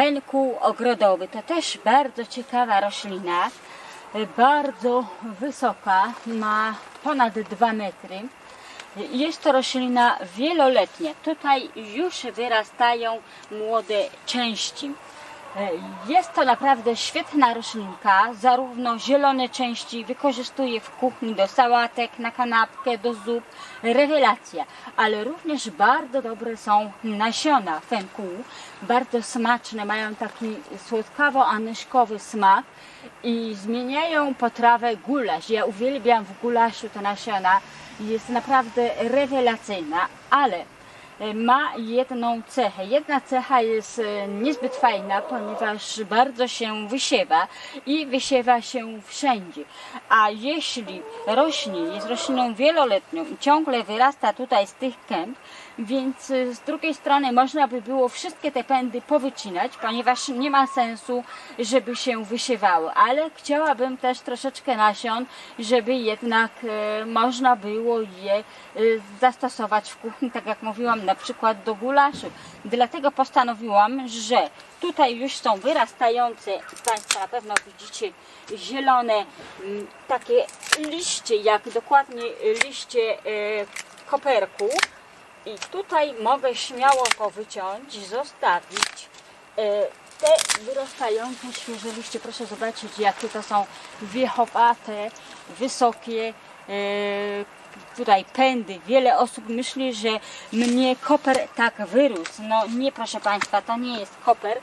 Pękół ogrodowy to też bardzo ciekawa roślina, bardzo wysoka, ma ponad 2 metry. Jest to roślina wieloletnia. Tutaj już wyrastają młode części. E, Jest to naprawdę świetna roślinka. Zarówno zielone części wykorzystuje w kuchni do sałatek, na kanapkę, do zup. Rewelacja. Ale również bardzo dobre są nasiona fenku. Bardzo smaczne, mają taki słodkawo-anyszkowy smak i zmieniają potrawę gulasz. Ja uwielbiam w gulaszu te nasiona. Jest naprawdę rewelacyjna, ale ma jedną cechę. Jedna cecha jest e, niezbyt fajna, ponieważ bardzo się wysiewa i wysiewa się wszędzie. A jeśli rośnie, jest rośliną wieloletnią i ciągle wyrasta tutaj z tych kęp, więc e, z drugiej strony można by było wszystkie te pędy powycinać, ponieważ nie ma sensu, żeby się wysiewały. Ale chciałabym też troszeczkę nasion, żeby jednak e, można było je e, zastosować w kuchni, tak jak mówiłam, na przykład do gulaszu. Dlatego postanowiłam, że tutaj już są wyrastające, Państwo na pewno widzicie, zielone mm, takie liście, jak dokładnie liście e, koperku. I tutaj mogę śmiało to wyciąć, zostawić e, te wyrastające świeże liście. Proszę zobaczyć, jakie to są wiechowate, wysokie. e, Tutaj pędy. Wiele osób myśli, że mnie koper tak wyrósł. No nie, proszę Państwa, to nie jest koper.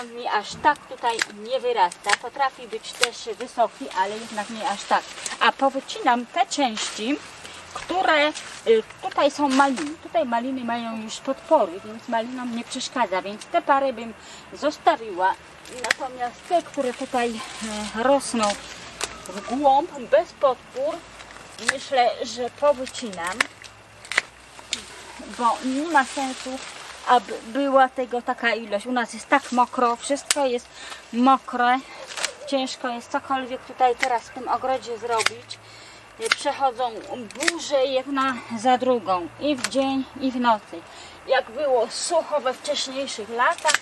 On mi aż tak tutaj nie wyrasta. Potrafi być też wysoki, ale jednak nie aż tak. A powycinam te części, które y, tutaj są maliny. Tutaj maliny mają już podpory, więc malinom nie przeszkadza, więc te pary bym zostawiła. Natomiast te, które tutaj e, rosną w głąb, bez podpór, myślę, że powycinam, bo nie ma sensu, aby była tego taka ilość. U nas jest tak mokro, wszystko jest mokre, ciężko jest cokolwiek tutaj teraz w tym ogrodzie zrobić. Przechodzą burze jedna za drugą i w dzień i w nocy. Jak było sucho we wcześniejszych latach,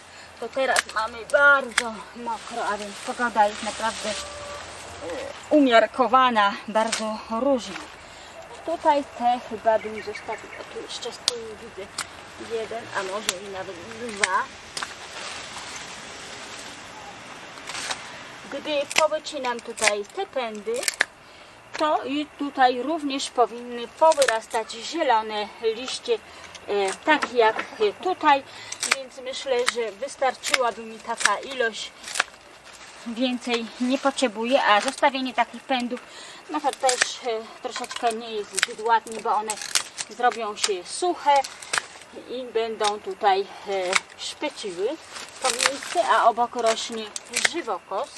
to teraz mamy bardzo mokro, a więc pogoda jest naprawdę umiarkowana, bardzo różna. Tutaj te chyba bym zostawił, o jeszcze z tyłu widzę jeden, a może i nawet dwa. Gdy powycinam tutaj te pędy, to i tutaj również powinny powyrastać zielone liście, e, tak jak tutaj, więc myślę, że wystarczyłaby mi taka ilość więcej nie potrzebuję, a zostawienie takich pędów, no to też e, troszeczkę nie jest zbyt ładnie, bo one zrobią się suche i będą tutaj e, szpeciły to miejsce, a obok rośnie żywokos.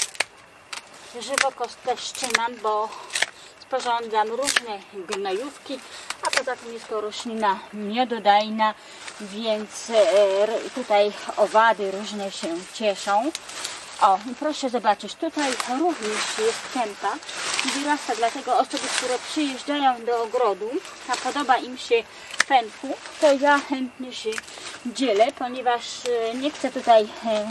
Żywokos też trzymam, bo sporządzam różne gnojówki, a poza tym jest to roślina miododajna, więc e, tutaj owady różne się cieszą. O, proszę zobaczyć, tutaj również jest kępa i wyrasta, dlatego osoby, które przyjeżdżają do ogrodu, a podoba im się pęku, to ja chętnie się dzielę, ponieważ e, nie chcę tutaj e,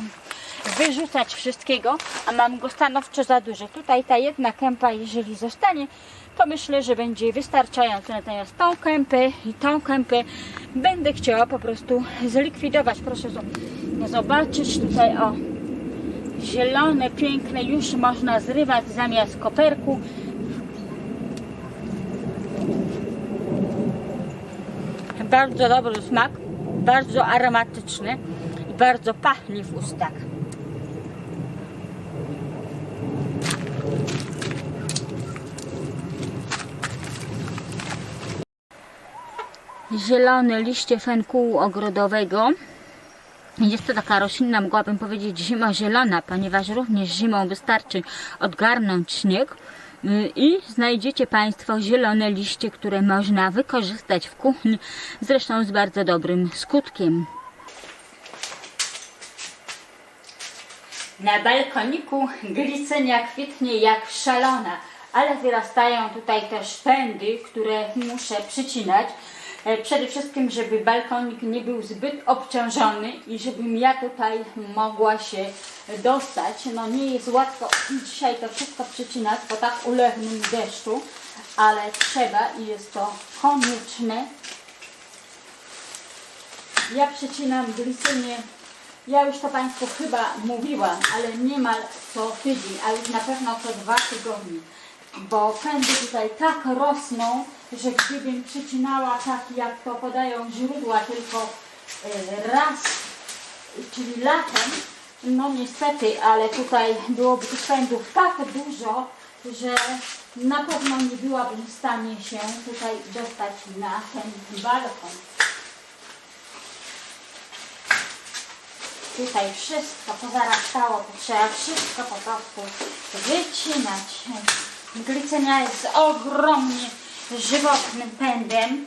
wyrzucać wszystkiego, a mam go stanowczo za dużo. Tutaj ta jedna kępa, jeżeli zostanie, to myślę, że będzie wystarczająco. Natomiast tą kępę i tą kępę będę chciała po prostu zlikwidować. Proszę zo- zobaczyć tutaj, o, zielone, piękne, już można zrywać zamiast koperku. Bardzo dobry smak, bardzo aromatyczny i bardzo pachnie w ustach. Zielone liście fenkułu ogrodowego jest to taka roślina, mogłabym powiedzieć zimozielona, ponieważ również zimą wystarczy odgarnąć śnieg y, i znajdziecie Państwo zielone liście, które można wykorzystać w kuchni, zresztą z bardzo dobrym skutkiem. Na balkoniku glicynia kwitnie jak szalona, ale wyrastają tutaj też pędy, które muszę przycinać. E, Przede wszystkim, żeby balkonik nie był zbyt obciążony i żebym ja tutaj mogła się dostać. No nie jest łatwo dzisiaj to wszystko przecinać po tak uległym deszczu, ale trzeba i jest to konieczne. Ja przecinam glicynię, ja już to Państwu chyba mówiłam, ale niemal co tydzień, a już na pewno co dwa tygodnie, bo pędy tutaj tak rosną, że gdybym przecinała tak jak to podają źródła tylko e, raz, czyli latem, no niestety, ale tutaj byłoby tych pędów tak dużo, że na pewno nie byłabym w stanie się tutaj dostać na ten balkon. Tutaj wszystko pozarastało, to trzeba wszystko po prostu wycinać. Glicynia jest ogromnie żywotnym pędem